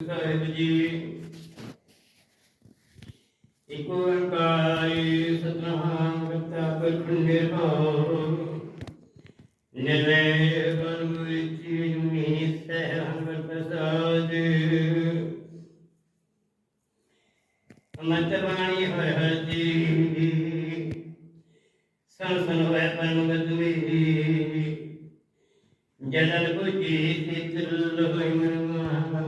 ਸਾਹਿਬ ਜੀ ਇਕ ਓੰਕਾਰੀ ਸਤਨਾਮ ਕਰਤਾ ਪੁਰਖ ਨਿਰਭਉ ਨਿਰਵੈਰ ਗੁਰੂ ਚੀਨੀ ਸਹਿ ਹਮਰ ਪ੍ਰਸਾਦ ਮਤ ਬਾਣੀ ਹਰ ਹਰ ਜੀ ਸਨ ਸਨ ਹੋਇ ਪਰਮ ਗਦੁਈ ਜਨਨ ਬੁਝੀ ਸਿਤਲ ਹੋਇ ਮਰਮਾ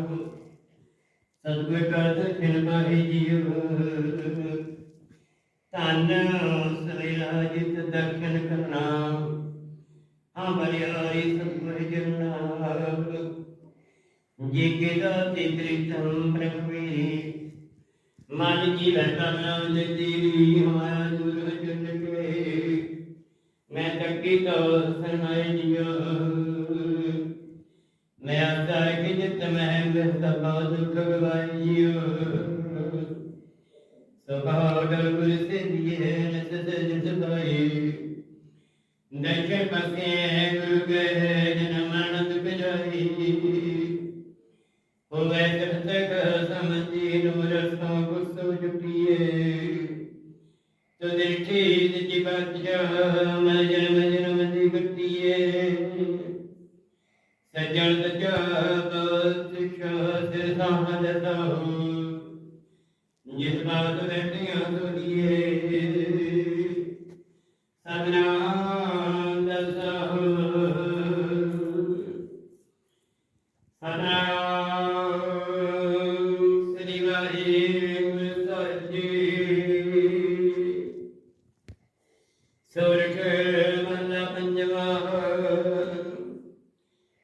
ਸਤਿਗੁਰ ਕਾ ਦਰਸ਼ਨ ਪਾਹੀ ਜੀਉ। ਤਨ ਸਵੇਲਾ ਜਿਤ ਦਰਸ਼ਨ ਕਰਨਾ। ਅਮਰਿਆਈ ਸਤਿਗੁਰ ਜਨਾ ਜੀ ਕੇ ਦਾਤੇ ਤ੍ਰਿਤਮ ਪ੍ਰਭੀ ਮਨ ਜੀ ਲਟਾ ਨਾਮ ਜੀਵੀ ਹਮਾਰਾ ਦੁਰ ਜਨ ਕੇ। ਮੈਂ ਤੱਕੀ ਤੋ ਮੈਂ ਆਸਾ ਕਿ ਜਿਤ ਮੈਂ ਬਿਰਤ ਬਹੁਤ ਦੁਖ ਗਵਾਈਓ ਸੁਭਾਵ ਡਰ ਗੁਰ ਸਿੰਧੀਏ ਨਸ ਸਜ ਸਭਾਈ ਦਰਸ਼ਨ ਪਸੇ ਗੁਰੂ ਗਏ ਜਨ ਮਨੰਦ ਬਿਜਾਈ ਹੋਵੇ ਤਖਤ ਸਮਝੀ ਨੂਰ ਸੋ ਗੁਸੋ ਜੁਟੀਏ। ਤੋ ਦੇਖੀ ਜਿ ਬਤ ਜਾ ਮੈਂ ਜਨਮ ਸੱਜਣ ਸੱਜਾ ਬਤ ਸਿਰ ਜਿਸ ਬਾਤ ਬੈਠੀਆਂ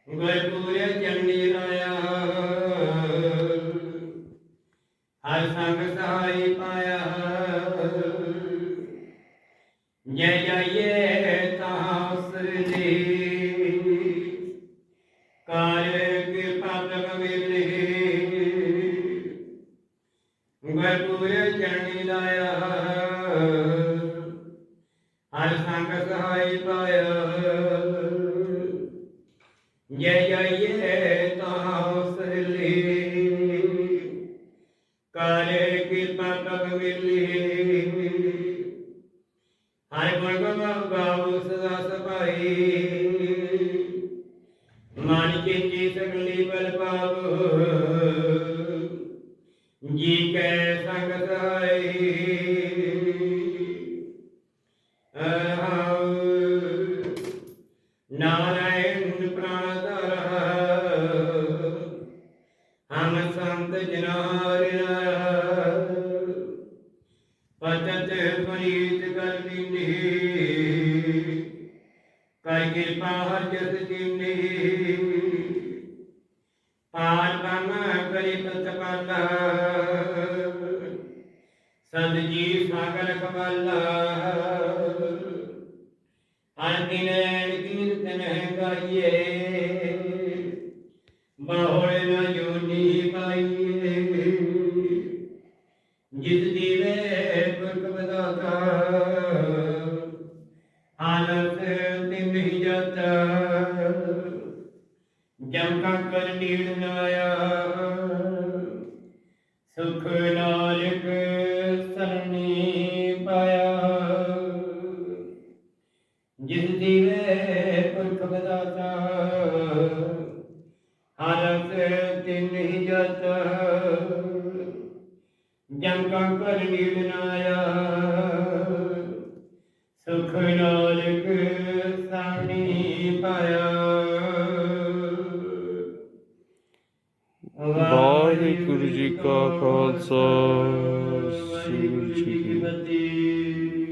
ਗੁਰਪੂਰ ਚੰਡੀ ਰਾਇਆ। ਹਰ ਸੰਗ ਸਹਾਈ ਪਾਇਆ। ਜੈ ਜੈ ਤਾਸ ਦੀ ਕਾਰ ਕਿਰਪਾ ਪ੍ਰਭ ਮਿਲੇ। ਗੁਰਪੂਰ ਚਰਣੀ ਲਾਇਆ ਹਰ ਸੰਗ ਸਹਾਈ ਪਾਇਆ। ਗੁਣ ਗਾਵ ਗਾਵ ਸਦਾ ਸਭਾਈ। ਮਨ ਚੇਤੀ ਸਗਲੀ ਬਲ ਪਾਵ ਜੀ ਕੈ ਸੰਗ ਸਹਾਈ। ਅਰਹਉ ਨਾਰਾਇਣ ਪ੍ਰਾਣ ਧਰਹੁ ਹਮ ਸੰਤ ਜਨਾਰਿ। ਪਤਤ ਪ੍ਰੀਤ ਕਿਰਪਾ ਹਰ ਜਸ ਦੀਨੀ ਪਾਰ ਬਨ ਕਰੀ ਪਤ ਪਾਲਾ ਸਦ ਜੀ ਸਾਗਰ ਕਮਲਾ ਹਰ ਦਿਨ ਕੀਰਤਨ ਗਾਈਏ। ਬਾਹੋੜ ਨ ਜੋਨੀ ਪਾਈਏ। ਜਿਸ ਦੀਵੇ ਪੁਰਖ ਬਦਾਤਾ ਆਨੰਦ ਜਮ ਕੰਕਰ ਨੀੜ ਨਾਇਆ ਸੁਖ ਨਾਨਕ ਸਰਣੀ ਪਾਇਆ। ਜਿਸ ਦੀਵੇ ਪੁਰਖ ਬਦਾਤਾ ਆਨੰਦ ਤਿਨ ਹੀ ਜਾਤਾ। ਜਮ ਕੰਕਰ ਨੀੜ ਨਾਇਆ ਸੁਖ ਨਾਨਕ ਜੀ ਕਾ ਖਾਲਸਾ, ਸ੍ਰੀ ਗੁਰੂ ਜੀ ਕੀ ਫਤਿਹ